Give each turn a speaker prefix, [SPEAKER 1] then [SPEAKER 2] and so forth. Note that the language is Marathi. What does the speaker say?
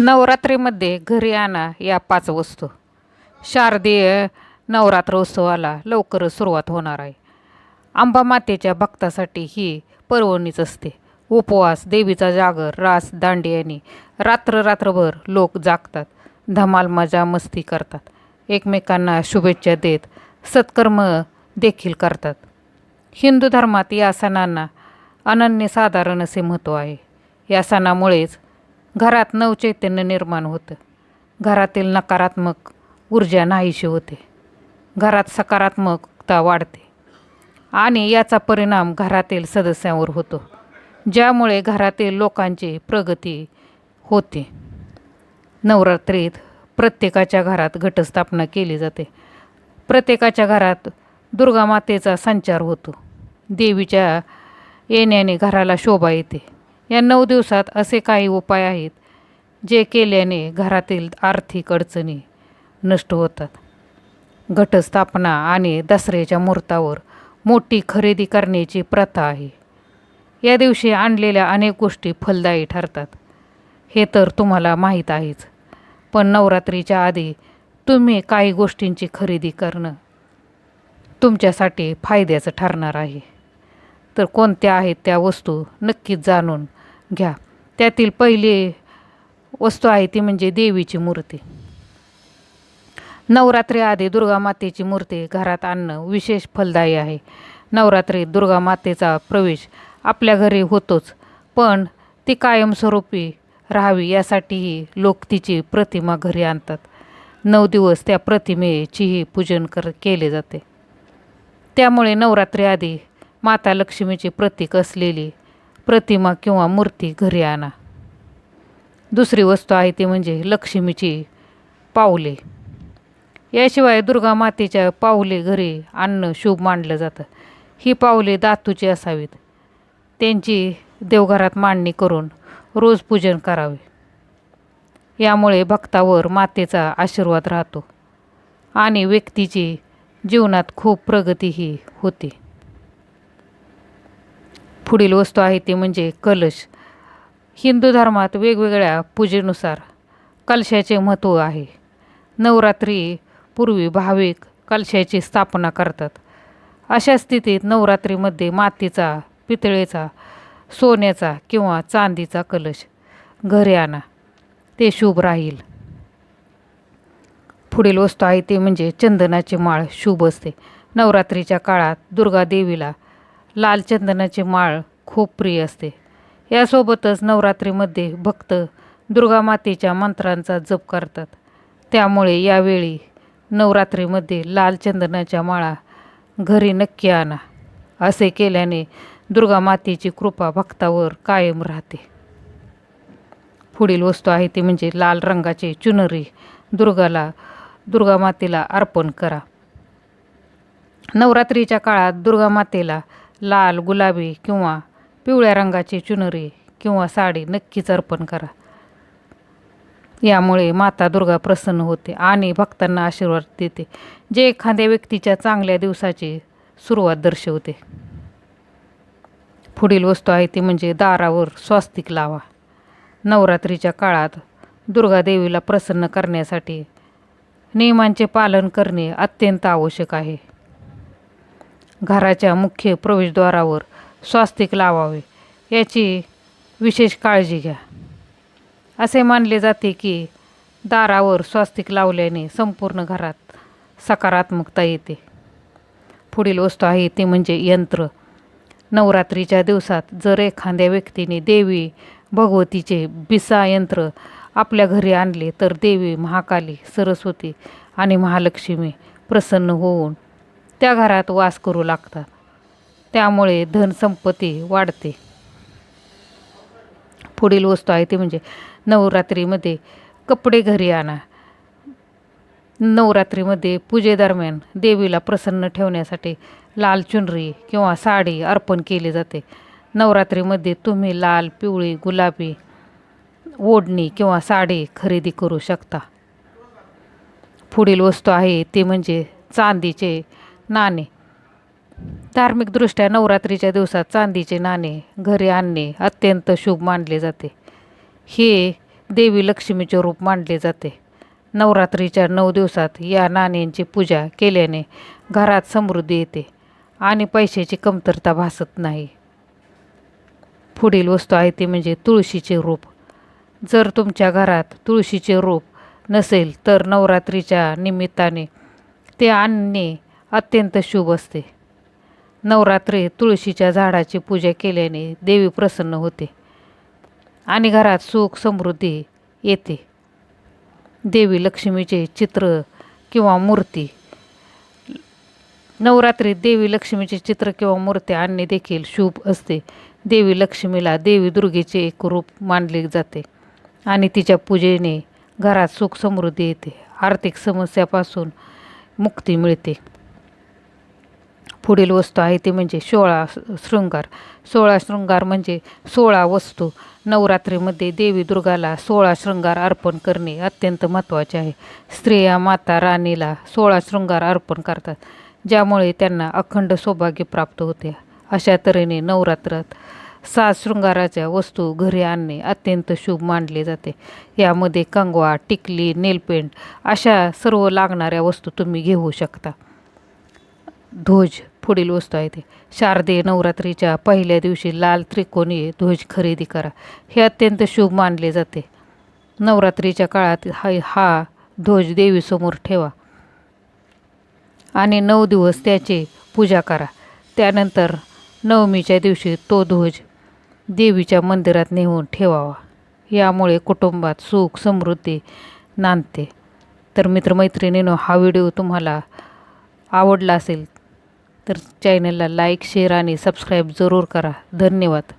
[SPEAKER 1] नवरात्रीमध्ये घरी आणा या पाच वस्तू. शारदीय नवरात्र उत्सवाला लवकरच सुरुवात होणार आहे. आंबा मातेच्या भक्तासाठी ही पर्वणीच असते. उपवास देवीचा जागर रास दांडियानी रात्र रात्रभर लोक जागतात. धमाल मजा मस्ती करतात. एकमेकांना शुभेच्छा देत सत्कर्म देखील करतात. हिंदू धर्मात या सणांना अनन्यसाधारण असे महत्त्व आहे. या सणामुळेच घरात नवचैतन्य निर्माण होतं. घरातील नकारात्मक ऊर्जा नाहीशी होते. घरात सकारात्मकता वाढते. आणि याचा परिणाम घरातील सदस्यांवर होतो ज्यामुळे घरातील लोकांची प्रगती होते. नवरात्रीत प्रत्येकाच्या घरात घटस्थापना केली जाते. प्रत्येकाच्या घरात दुर्गामातेचा संचार होतो. देवीच्या येण्याने घराला शोभा येते. या नऊ दिवसात असे काही उपाय आहेत जे केल्याने घरातील आर्थिक अडचणी नष्ट होतात. घटस्थापना आणि दसऱ्याच्या मुहूर्तावर मोठी खरेदी करण्याची प्रथा आहे. या दिवशी आणलेल्या अनेक गोष्टी फलदायी ठरतात. हे तर तुम्हाला माहीत आहेच पण नवरात्रीच्या आधी तुम्ही काही गोष्टींची खरेदी करणं तुमच्यासाठी फायद्याचं ठरणार आहे. तर कोणत्या आहेत त्या वस्तू नक्कीच जाणून घ्या. त्यातील पहिली वस्तू आहे ती म्हणजे देवीची मूर्ती. नवरात्री आधी दुर्गा मातेची मूर्ती घरात आणणं विशेष फलदायी आहे. नवरात्रीत दुर्गा मातेचा प्रवेश आपल्या घरी होतोच पण ती कायमस्वरूपी राहावी यासाठीही लोक तिची प्रतिमा घरी आणतात. नऊ दिवस त्या प्रतिमेचीही पूजन कर केले जाते. त्यामुळे नवरात्री आधी माता लक्ष्मीचे प्रतीक असलेली प्रतिमा किंवा मूर्ती घरी आणा. दुसरी वस्तू आहे ती म्हणजे लक्ष्मीची पाऊले. याशिवाय दुर्गा मातेच्या पाऊले घरी आणणं शुभ मानलं जातं. ही पावले धातूची असावीत. त्यांची देवघरात मांडणी करून रोज पूजन करावे. यामुळे भक्तावर मातेचा आशीर्वाद राहतो आणि व्यक्तीची जीवनात खूप प्रगतीही होते. पुढील वस्तू आहे ती म्हणजे कलश. हिंदू धर्मात वेगवेगळ्या पूजेनुसार कलशाचे महत्त्व आहे. नवरात्री पूर्वी भाविक कलशाची स्थापना करतात. अशा स्थितीत नवरात्रीमध्ये मातीचा पितळेचा सोन्याचा किंवा चांदीचा कलश घरी आणा. ते शुभ राहील. पुढील वस्तू आहे ते म्हणजे चंदनाची माळ. शुभ असते. नवरात्रीच्या काळात दुर्गा देवीला लाल चंदनाची माळ खूप प्रिय असते. यासोबतच नवरात्रीमध्ये भक्त दुर्गा मातेच्या मंत्रांचा जप करतात. त्यामुळे यावेळी नवरात्रीमध्ये लाल चंदनाच्या माळा घरी नक्की आणा असे केल्याने दुर्गा मातेची कृपा भक्तावर कायम राहते. पुढील वस्तू आहे ती म्हणजे लाल रंगाची चुनरी. दुर्गाला दुर्गा मातेला अर्पण करा. नवरात्रीच्या काळात दुर्गा मातेला लाल गुलाबी किंवा पिवळ्या रंगाची चुनरी किंवा साडी नक्कीच अर्पण करा. यामुळे माता दुर्गा प्रसन्न होते आणि भक्तांना आशीर्वाद देते. जे एखाद्या व्यक्तीच्या चांगल्या दिवसाची सुरुवात दर्शवते. पुढील वस्तू आहे ती म्हणजे दारावर स्वास्तिक लावा. नवरात्रीच्या काळात दुर्गा देवीला प्रसन्न करण्यासाठी नियमांचे पालन करणे अत्यंत आवश्यक आहे. घराच्या मुख्य प्रवेशद्वारावर स्वास्तिक लावावे याची विशेष काळजी घ्या. असे मानले जाते की दारावर स्वास्तिक लावल्याने संपूर्ण घरात सकारात्मकता येते. पुढील वस्तू आहे ती म्हणजे यंत्र. नवरात्रीच्या दिवसात जर एखाद्या व्यक्तीने देवी भगवतीचे बिसा यंत्र आपल्या घरी आणले तर देवी महाकाली सरस्वती आणि महालक्ष्मी प्रसन्न होऊन त्या घरात वास करू लागतात. त्यामुळे धनसंपत्ती वाढते. पुढील वस्तू आहे ती म्हणजे नवरात्रीमध्ये कपडे घरी आणा. नवरात्रीमध्ये पूजेदरम्यान देवीला प्रसन्न ठेवण्यासाठी लाल चुनरी किंवा साडी अर्पण केली जाते. नवरात्रीमध्ये तुम्ही लाल पिवळी गुलाबी ओढणी किंवा साडी खरेदी करू शकता. पुढील वस्तू आहे ती म्हणजे चांदीचे नाणे. धार्मिकदृष्ट्या नवरात्रीच्या दिवसात चांदीचे नाणे घरी आणणे अत्यंत शुभ मानले जाते. हे देवी लक्ष्मीचे रूप मानले जाते. नवरात्रीच्या नऊ दिवसात या नाण्यांची पूजा केल्याने घरात समृद्धी येते आणि पैशाची कमतरता भासत नाही. पुढील वस्तू आहे ती म्हणजे तुळशीचे रूप. जर तुमच्या घरात तुळशीचे रूप नसेल तर नवरात्रीच्या निमित्ताने ते आणणे अत्यंत शुभ असते. नवरात्री तुळशीच्या झाडाची पूजा केल्याने देवी प्रसन्न होते. आणि घरात सुख समृद्धी येते. देवी लक्ष्मीचे चित्र किंवा मूर्ती. नवरात्रीत देवी लक्ष्मीचे चित्र किंवा मूर्ती आणणे देखील शुभ असते. देवी लक्ष्मीला देवी दुर्गेचे एक रूप मानले जाते. आणि तिच्या पूजेने घरात सुख समृद्धी येते. आर्थिक समस्यापासून मुक्ती मिळते. पुढील वस्तू आहे ती म्हणजे सोळा शृंगार. सोळा शृंगार म्हणजे सोळा वस्तू. नवरात्रीमध्ये देवी दुर्गाला सोळा शृंगार अर्पण करणे अत्यंत महत्त्वाचे आहे. स्त्रिया माता राणीला सोळा शृंगार अर्पण करतात ज्यामुळे त्यांना अखंड सौभाग्य प्राप्त होते. अशा तऱ्हेने नवरात्रात सात शृंगाराच्या वस्तू घरी आणणे अत्यंत शुभ मानले जाते. यामध्ये कंगवा टिकली नेलपेंट अशा सर्व लागणाऱ्या वस्तू तुम्ही घेऊ शकता. ध्वज पुढील वस्तू आहे ते. शारदीय नवरात्रीच्या पहिल्या दिवशी लाल त्रिकोणी ध्वज खरेदी करा. हे अत्यंत शुभ मानले जाते. नवरात्रीच्या काळात हा हा ध्वज देवीसमोर ठेवा. आणि नऊ दिवस त्याची पूजा करा. त्यानंतर नवमीच्या दिवशी तो ध्वज देवीच्या मंदिरात नेऊन ठेवावा. यामुळे कुटुंबात सुख समृद्धी नांदते. तर मित्रमैत्रिणीनो हा व्हिडिओ तुम्हाला आवडला असेल तर चॅनलला लाईक शेअर आणि सबस्क्राईब जरूर करा. धन्यवाद.